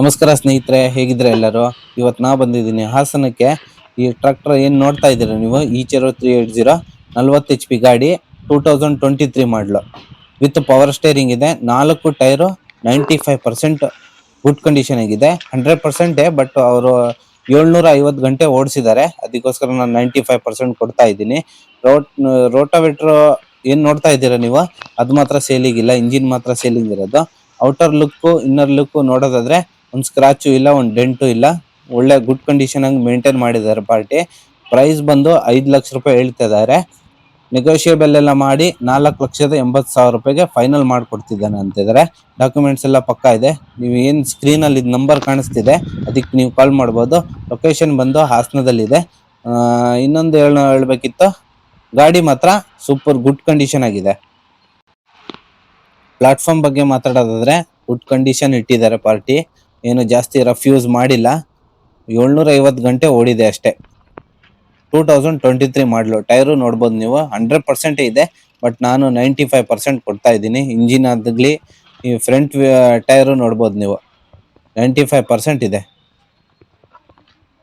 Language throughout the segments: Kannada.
ನಮಸ್ಕಾರ ಸ್ನೇಹಿತರೆ ಹೇಗಿದ್ರೆ ಎಲ್ಲರೂ? ಇವತ್ತು ನಾ ಬಂದಿದ್ದೀನಿ ಹಾಸನಕ್ಕೆ. ಈ ಟ್ರ್ಯಾಕ್ಟರ್ ಏನು ನೋಡ್ತಾ ಇದ್ದೀರಾ ನೀವು? ಈ ಜೀರೋ ತ್ರೀ ಏಟ್ ಜೀರೋ ನಲ್ವತ್ತು ಎಚ್ ಪಿ ಗಾಡಿ ಟೂ ತೌಸಂಡ್ ಟ್ವೆಂಟಿ ತ್ರೀ ಮಾಡಲು ವಿತ್ ಪವರ್ ಸ್ಟೇರಿಂಗ್ ಇದೆ, ನಾಲ್ಕು tyre ninety five percent good condition ಆಗಿದೆ ಹಂಡ್ರೆಡ್ ಪರ್ಸೆಂಟೇ ಬಟ್ ಅವರು ಏಳ್ನೂರ ಐವತ್ತು ಗಂಟೆ ಓಡಿಸಿದ್ದಾರೆ. ಅದಕ್ಕೋಸ್ಕರ ನಾನು ನೈಂಟಿ ಫೈವ್ ಪರ್ಸೆಂಟ್ ಕೊಡ್ತಾ ಇದ್ದೀನಿ. ರೋಟ್ ರೋಟಾವೇಟ್ರ್ ಏನು ನೋಡ್ತಾ ಇದ್ದೀರಾ ನೀವು? ಅದು ಮಾತ್ರ ಸೇಲಿಂಗ್ ಇಲ್ಲ ಇಂಜಿನ್ ಮಾತ್ರ ಸೇಲಿಂಗ್ ಇರೋದು. ಔಟರ್ ಲುಕ್ಕು ಇನ್ನರ್ ಲುಕ್ಕು ನೋಡೋದಾದ್ರೆ ಒಂದ್ ಸ್ಕ್ರಾಚು ಇಲ್ಲ, ಒಂದು ಡೆಂಟು ಇಲ್ಲ. ಒಳ್ಳೆ ಗುಡ್ ಕಂಡೀಷನ್ ಆಗಿ ಮೇಂಟೈನ್ ಮಾಡಿದ್ದಾರೆ ಪಾರ್ಟಿ. ಪ್ರೈಸ್ ಬಂದು ಐದು ಲಕ್ಷ ರೂಪಾಯಿ ಹೇಳ್ತಾ ಇದ್ದಾರೆ. ನೆಗೋಷಿಯೇಬಲ್ ಎಲ್ಲ ಮಾಡಿ ನಾಲ್ಕು ಲಕ್ಷದ ಎಂಬತ್ತು ಸಾವಿರ ರೂಪಾಯಿಗೆ ಫೈನಲ್ ಮಾಡ್ಕೊಡ್ತಿದ್ದಾನೆ ಅಂತಿದ್ದಾರೆ ಡಾಕ್ಯುಮೆಂಟ್ಸ್ ಎಲ್ಲ ಪಕ್ಕಾ ಇದೆ. ನೀವು ಏನು ಸ್ಕ್ರೀನ್ ಅಲ್ಲಿ ನಂಬರ್ ಕಾಣಿಸ್ತಿದೆ, ಅದಕ್ಕೆ ನೀವು ಕಾಲ್ ಮಾಡ್ಬೋದು. ಲೊಕೇಶನ್ ಬಂದು ಹಾಸನದಲ್ಲಿದೆ. ಇನ್ನೊಂದು ಹೇಳ, ಹೇಳಬೇಕಿತ್ತು. ಗಾಡಿ ಮಾತ್ರ ಸೂಪರ್ ಗುಡ್ ಕಂಡೀಷನ್ ಆಗಿದೆ. ಪ್ಲಾಟ್ಫಾರ್ಮ್ ಬಗ್ಗೆ ಮಾತಾಡೋದಾದರೆ ಗುಡ್ ಕಂಡೀಷನ್ ಇಟ್ಟಿದ್ದಾರೆ ಪಾರ್ಟಿ. ಏನು ಜಾಸ್ತಿ ರಫ್ ಯೂಸ್ ಮಾಡಿಲ್ಲ. ಏಳ್ನೂರ ಐವತ್ತು ಗಂಟೆ ಓಡಿದೆ ಅಷ್ಟೇ. ಟೂ ತೌಸಂಡ್ ಟ್ವೆಂಟಿ ತ್ರೀ ಮಾಡಲು. ಟೈರು ನೋಡ್ಬೋದು ನೀವು. ಹಂಡ್ರೆಡ್ ಪರ್ಸೆಂಟ್ ಇದೆ, ಬಟ್ ನಾನು ನೈಂಟಿ ಫೈವ್ ಪರ್ಸೆಂಟ್ ಕೊಡ್ತಾ ಇದ್ದೀನಿ. ಇಂಜಿನ್ ಆಗಲಿ ಈ ಫ್ರಂಟ್ ಟೈರು ನೋಡ್ಬೋದು ನೀವು. ನೈಂಟಿ ಫೈವ್ ಪರ್ಸೆಂಟ್ ಇದೆ.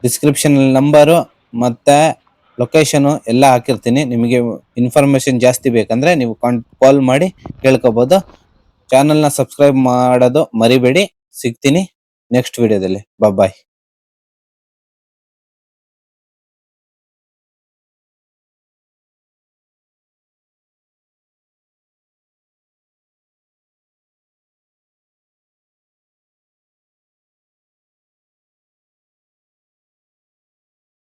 ಡಿಸ್ಕ್ರಿಪ್ಷನ್ ನಂಬರು ಮತ್ತು ಲೊಕೇಶನು ಎಲ್ಲ ಹಾಕಿರ್ತೀನಿ. ನಿಮಗೆ ಇನ್ಫಾರ್ಮೇಷನ್ ಜಾಸ್ತಿ ಬೇಕಂದರೆ ನೀವು ಕಾಲ್ ಮಾಡಿ ಕೇಳ್ಕೊಬೋದು. ಚಾನಲ್ನ ಸಬ್ಸ್ಕ್ರೈಬ್ ಮಾಡೋದು ಮರಿಬೇಡಿ. ಸಿಗ್ತೀನಿ. ನೆಕ್ಸ್ಟ್ ವಿಡಿಯೋದಲ್ಲಿ ಬಾಯ್